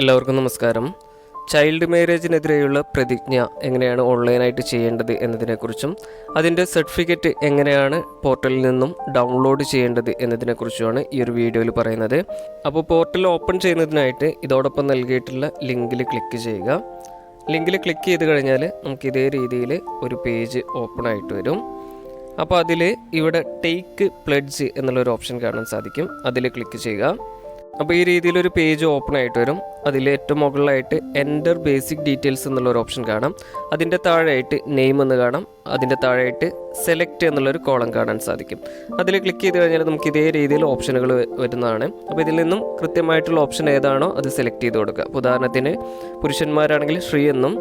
എല്ലാവർക്കും നമസ്കാരം. ചൈൽഡ് മാരേജിനെതിരെയുള്ള പ്രതിജ്ഞ എങ്ങനെയാണ് ഓൺലൈനായിട്ട് ചെയ്യേണ്ടത് എന്നതിനെക്കുറിച്ചും അതിന്റെ സർട്ടിഫിക്കറ്റ് എങ്ങനെയാണ് പോർട്ടലിൽ നിന്നും ഡൗൺലോഡ് ചെയ്യേണ്ടത് എന്നതിനെക്കുറിച്ചുമാണ് ഈ ഒരു വീഡിയോയിൽ പറയുന്നത്. അപ്പോൾ പോർട്ടൽ ഓപ്പൺ ചെയ്യുന്നതിനായിട്ട് ഇതോടൊപ്പം നൽകിയിട്ടുള്ള ലിങ്കിൽ ക്ലിക്ക് ചെയ്യുക. ലിങ്കിൽ ക്ലിക്ക് ചെയ്ത് കഴിഞ്ഞാൽ നമുക്ക് ഇതേ രീതിയിൽ ഒരു പേജ് ഓപ്പൺ ആയിട്ട് വരും. അപ്പോൾ അതിൽ ഇവിടെ ടേക്ക് പ്ലഡ്ജ് എന്നുള്ളൊരു ഓപ്ഷൻ കാണാൻ സാധിക്കും. അതിൽ ക്ലിക്ക് ചെയ്യുക. അപ്പോൾ ഈ രീതിയിൽ ഒരു പേജ് ഓപ്പൺ ആയിട്ട് വരും. അതിൽ ഏറ്റവും മുകളിലായിട്ട് എന്റർ ബേസിക് ഡീറ്റെയിൽസ് എന്നുള്ള ഒരു ഓപ്ഷൻ കാണാം. അതിന്റെ താഴെയായിട്ട് നെയിം എന്ന് കാണാം. അതിന്റെ താഴെയായിട്ട് സെലക്ട് എന്നുള്ളൊരു കോളം കാണാൻ സാധിക്കും. അതിൽ ക്ലിക്ക് ചെയ്ത് കഴിഞ്ഞാൽ നമുക്ക് ഇതേ രീതിയിൽ ഓപ്ഷനുകൾ വരുന്നതാണ്. അപ്പോൾ ഇതിൽ നിന്നും കൃത്യമായിട്ടുള്ള ഓപ്ഷൻ ഏതാണോ അത് സെലക്ട് ചെയ്ത് കൊടുക്കുക. ഉദാഹരണത്തിന് പുരുഷന്മാരാണെങ്കിൽ ശ്രീ എന്നും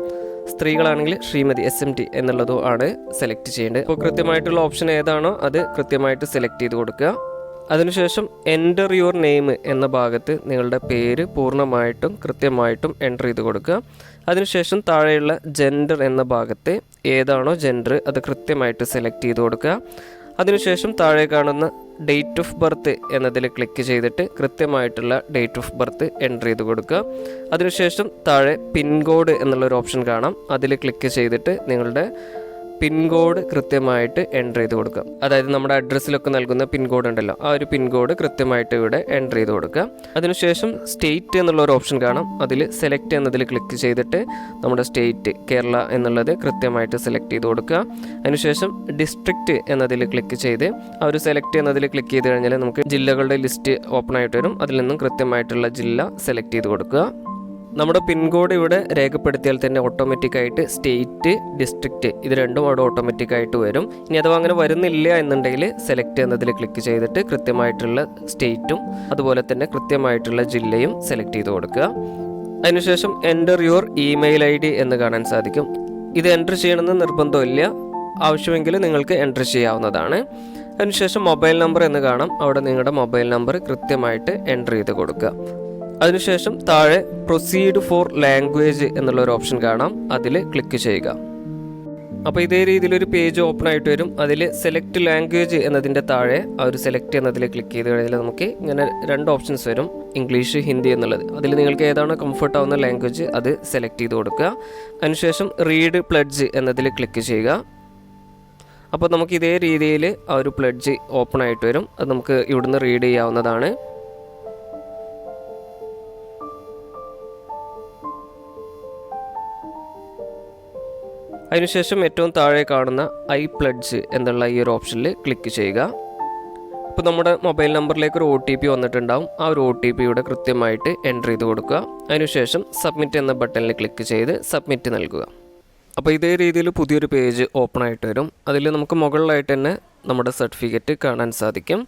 സ്ത്രീകളാണെങ്കിൽ ശ്രീമതി എസ് എം ടി എന്നുള്ളതും ആണ് സെലക്ട് ചെയ്യേണ്ടത്. അപ്പോൾ കൃത്യമായിട്ടുള്ള ഓപ്ഷൻ ഏതാണോ അത് കൃത്യമായിട്ട് സെലക്ട് ചെയ്ത് കൊടുക്കുക. അതിനുശേഷം എന്റർ യുവർ നെയിം എന്ന ഭാഗത്ത് നിങ്ങളുടെ പേര് പൂർണമായിട്ടും കൃത്യമായിട്ടും എന്റർ ചെയ്ത് കൊടുക്കുക. അതിനുശേഷം താഴെയുള്ള ജെൻഡർ എന്ന ഭാഗത്ത് ഏതാണോ ജെൻഡർ അത് കൃത്യമായിട്ട് സെലക്ട് ചെയ്ത് കൊടുക്കുക. അതിനുശേഷം താഴെ കാണുന്ന ഡേറ്റ് ഓഫ് ബർത്ത് എന്നതിൽ ക്ലിക്ക് ചെയ്തിട്ട് കൃത്യമായിട്ടുള്ള ഡേറ്റ് ഓഫ് ബർത്ത് എന്റർ ചെയ്ത് കൊടുക്കുക. അതിനുശേഷം താഴെ പിൻകോഡ് എന്നുള്ളൊരു ഓപ്ഷൻ കാണാം. അതിൽ ക്ലിക്ക് ചെയ്തിട്ട് നിങ്ങളുടെ പിൻകോഡ് കൃത്യമായിട്ട് എന്റർ ചെയ്ത് കൊടുക്കുക. അതായത് നമ്മുടെ അഡ്രസ്സിലൊക്കെ നൽകുന്ന പിൻകോഡ് ഉണ്ടല്ലോ ആ ഒരു പിൻകോഡ് കൃത്യമായിട്ട് ഇവിടെ എന്റർ ചെയ്ത് കൊടുക്കുക. അതിനുശേഷം സ്റ്റേറ്റ് എന്നുള്ള ഒരു ഓപ്ഷൻ കാണാം. അതിൽ സെലക്ട് എന്നതിൽ ക്ലിക്ക് ചെയ്തിട്ട് നമ്മുടെ സ്റ്റേറ്റ് കേരള എന്നുള്ളത് കൃത്യമായിട്ട് സെലക്ട് ചെയ്ത് കൊടുക്കുക. അതിനുശേഷം ഡിസ്ട്രിക്റ്റ് എന്നതിൽ ക്ലിക്ക് ചെയ്ത് ആ ഒരു സെലക്ട് എന്നതിൽ ക്ലിക്ക് ചെയ്ത് കഴിഞ്ഞാൽ നമുക്ക് ജില്ലകളുടെ ലിസ്റ്റ് ഓപ്പൺ ആയിട്ട് വരും. അതിൽ നിന്നും കൃത്യമായിട്ടുള്ള ജില്ല സെലക്ട് ചെയ്ത് കൊടുക്കുക. നമ്മുടെ പിൻകോഡ് ഇവിടെ രേഖപ്പെടുത്തിയാൽ തന്നെ ഓട്ടോമാറ്റിക്കായിട്ട് സ്റ്റേറ്റ് ഡിസ്ട്രിക്റ്റ് ഇത് രണ്ടും അവിടെ ഓട്ടോമാറ്റിക്കായിട്ട് വരും. ഇനി അഥവാ അങ്ങനെ വരുന്നില്ല എന്നുണ്ടെങ്കിൽ സെലക്ട് എന്നതിൽ ക്ലിക്ക് ചെയ്തിട്ട് കൃത്യമായിട്ടുള്ള സ്റ്റേറ്റും അതുപോലെ തന്നെ കൃത്യമായിട്ടുള്ള ജില്ലയും സെലക്ട് ചെയ്ത് കൊടുക്കുക. അതിനുശേഷം enter your email I D എന്ന് കാണാൻ സാധിക്കും. ഇത് എന്റർ ചെയ്യണമെന്ന് നിർബന്ധമില്ല. ആവശ്യമെങ്കിൽ നിങ്ങൾക്ക് എന്റർ ചെയ്യാവുന്നതാണ്. അതിനുശേഷം മൊബൈൽ നമ്പർ എന്ന് കാണാം. അവിടെ നിങ്ങളുടെ മൊബൈൽ നമ്പർ കൃത്യമായിട്ട് എന്റർ ചെയ്ത് കൊടുക്കുക. അതിനുശേഷം താഴെ പ്രൊസീഡ് ഫോർ ലാംഗ്വേജ് എന്നുള്ള ഒരു ഓപ്ഷൻ കാണാം. അതിൽ ക്ലിക്ക് ചെയ്യുക. അപ്പോൾ ഇതേ രീതിയിൽ ഒരു പേജ് ഓപ്പൺ ആയിട്ട് വരും. അതിൽ സെലക്ട് ലാംഗ്വേജ് എന്നതിന്റെ താഴെ ആ ഒരു സെലക്ട് എന്നതിൽ ക്ലിക്ക് ചെയ്ത് കഴിഞ്ഞാൽ നമുക്ക് ഇങ്ങനെ രണ്ട് ഓപ്ഷൻസ് വരും. ഇംഗ്ലീഷ് ഹിന്ദി എന്നുള്ളത്. അതിൽ നിങ്ങൾക്ക് ഏതാണ് കംഫർട്ട് ആവുന്ന ലാംഗ്വേജ് അത് സെലക്ട് ചെയ്ത് കൊടുക്കുക. അതിനുശേഷം റീഡ് പ്ലഡ്ജ് എന്നതിൽ ക്ലിക്ക് ചെയ്യുക. അപ്പോൾ നമുക്ക് ഇതേ രീതിയിൽ ആ ഒരു പ്ലഡ്ജ് ഓപ്പൺ ആയിട്ട് വരും. അത് നമുക്ക് ഇവിടുന്ന് റീഡ് ചെയ്യാവുന്നതാണ്. അതിനുശേഷം ഏറ്റവും താഴെ കാണുന്ന ഐ പ്ലഡ്ജ് എന്നുള്ള ഈ ഒരു ഓപ്ഷനിൽ ക്ലിക്ക് ചെയ്യുക. അപ്പോൾ നമ്മുടെ മൊബൈൽ നമ്പറിലേക്ക് ഒരു ഒ ടി പി വന്നിട്ടുണ്ടാവും. ആ ഒരു ഒ ടി പി ഇവിടെ കൃത്യമായിട്ട് എന്റർ ചെയ്ത് കൊടുക്കുക. അതിനുശേഷം സബ്മിറ്റ് എന്ന ബട്ടണിൽ ക്ലിക്ക് ചെയ്ത് സബ്മിറ്റ് നൽകുക. അപ്പോൾ ഇതേ രീതിയിൽ പുതിയൊരു പേജ് ഓപ്പൺ ആയിട്ട് വരും. അതിൽ നമുക്ക് മുകളിലായിട്ട് തന്നെ നമ്മുടെ സർട്ടിഫിക്കറ്റ് കാണാൻ സാധിക്കും.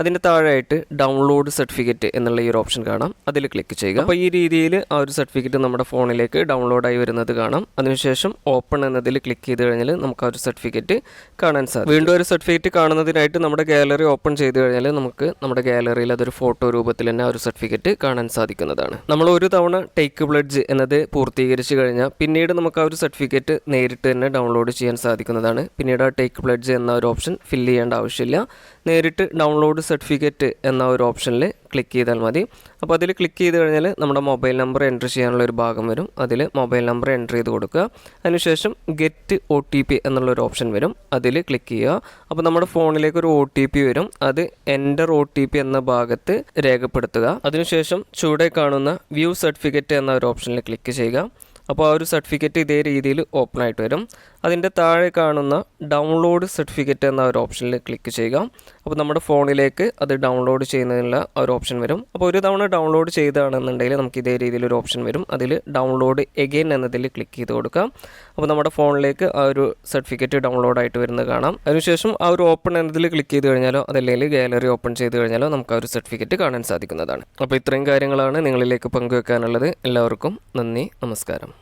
അതിന്റെ താഴെയായിട്ട് ഡൗൺലോഡ് സർട്ടിഫിക്കറ്റ് എന്നുള്ള ഈ ഒരു ഓപ്ഷൻ കാണാം. അതിൽ ക്ലിക്ക് ചെയ്യുക. അപ്പോൾ ഈ രീതിയിൽ ആ ഒരു സർട്ടിഫിക്കറ്റ് നമ്മുടെ ഫോണിലേക്ക് ഡൗൺലോഡായി വരുന്നത് കാണാം. അതിനുശേഷം ഓപ്പൺ എന്നതിൽ ക്ലിക്ക് ചെയ്ത് കഴിഞ്ഞാൽ നമുക്ക് ആ ഒരു സർട്ടിഫിക്കറ്റ് കാണാൻ സാധിക്കും. വീണ്ടും ഒരു സർട്ടിഫിക്കറ്റ് കാണുന്നതിനായിട്ട് നമ്മുടെ ഗാലറി ഓപ്പൺ ചെയ്ത് കഴിഞ്ഞാൽ നമുക്ക് നമ്മുടെ ഗാലറിയിൽ അതൊരു ഫോട്ടോ രൂപത്തിൽ തന്നെ ആ ഒരു സർട്ടിഫിക്കറ്റ് കാണാൻ സാധിക്കുന്നതാണ്. നമ്മൾ ഒരു തവണ ടേക്ക് ബ്ലഡ്ജ് എന്നത് പൂർത്തീകരിച്ച് കഴിഞ്ഞാൽ പിന്നീട് നമുക്ക് ആ ഒരു സർട്ടിഫിക്കറ്റ് നേരിട്ട് തന്നെ ഡൗൺലോഡ് ചെയ്യാൻ സാധിക്കുന്നതാണ്. പിന്നീട് ആ ടേക്ക് ബ്ലഡ്ജ് എന്ന ഒരു ഓപ്ഷൻ ഫില്ല് ചെയ്യേണ്ട ആവശ്യമില്ല. നേരിട്ട് ഡൗൺലോഡ് സർട്ടിഫിക്കറ്റ് എന്ന ഒരു ഓപ്ഷനിൽ ക്ലിക്ക് ചെയ്താൽ മതി. അപ്പോൾ അതിൽ ക്ലിക്ക് ചെയ്ത് കഴിഞ്ഞാൽ നമ്മുടെ മൊബൈൽ നമ്പർ എന്റർ ചെയ്യാനുള്ള ഒരു ഭാഗം വരും. അതിൽ മൊബൈൽ നമ്പർ എന്റർ ചെയ്ത് കൊടുക്കുക. അതിനുശേഷം ഗെറ്റ് ഒ ടി പി എന്നുള്ളൊരു ഓപ്ഷൻ വരും. അതിൽ ക്ലിക്ക് ചെയ്യുക. അപ്പോൾ നമ്മുടെ ഫോണിലേക്ക് ഒരു ഒ ടി പി വരും. അത് എന്റർ ഒ ടി പി എന്ന ഭാഗത്ത് രേഖപ്പെടുത്തുക. അതിനുശേഷം ചുവടെ കാണുന്ന വ്യൂ സർട്ടിഫിക്കറ്റ് എന്ന ഒരു ഓപ്ഷനിൽ ക്ലിക്ക് ചെയ്യുക. അപ്പോൾ ആ ഒരു സർട്ടിഫിക്കറ്റ് ഇതേ രീതിയിൽ ഓപ്പൺ ആയിട്ട് വരും. അതിന്റെ താഴെ കാണുന്ന ഡൗൺലോഡ് സർട്ടിഫിക്കറ്റ് എന്ന ഒരു ഓപ്ഷനിൽ ക്ലിക്ക് ചെയ്യുക. അപ്പോൾ നമ്മുടെ ഫോണിലേക്ക് അത് ഡൗൺലോഡ് ചെയ്യുന്നതിനുള്ള ഒരു ഓപ്ഷൻ വരും. അപ്പോൾ ഒരു തവണ ഡൗൺലോഡ് ചെയ്താണെന്നുണ്ടെങ്കിൽ നമുക്ക് ഇതേ രീതിയിൽ ഒരു ഓപ്ഷൻ വരും. അതിൽ ഡൗൺലോഡ് എഗെയിൻ എന്നതിൽ ക്ലിക്ക് ചെയ്ത് കൊടുക്കാം അപ്പോൾ നമ്മുടെ ഫോണിലേക്ക് ആ ഒരു സർട്ടിഫിക്കറ്റ് ഡൗൺലോഡ് ആയിട്ട് വരുന്നത് കാണാം. അതിനുശേഷം ആ ഒരു ഓപ്പൺ എന്നതിൽ ക്ലിക്ക് ചെയ്ത് കഴിഞ്ഞാലോ അതല്ലെങ്കിൽ ഗാലറി ഓപ്പൺ ചെയ്ത് കഴിഞ്ഞാലോ നമുക്ക് ആ ഒരു സർട്ടിഫിക്കറ്റ് കാണാൻ സാധിക്കുന്നതാണ്. അപ്പോൾ ഇത്രയും കാര്യങ്ങളാണ് നിങ്ങളിലേക്ക് പങ്കുവെക്കാനുള്ളത്. എല്ലാവർക്കും നന്ദി നമസ്കാരം.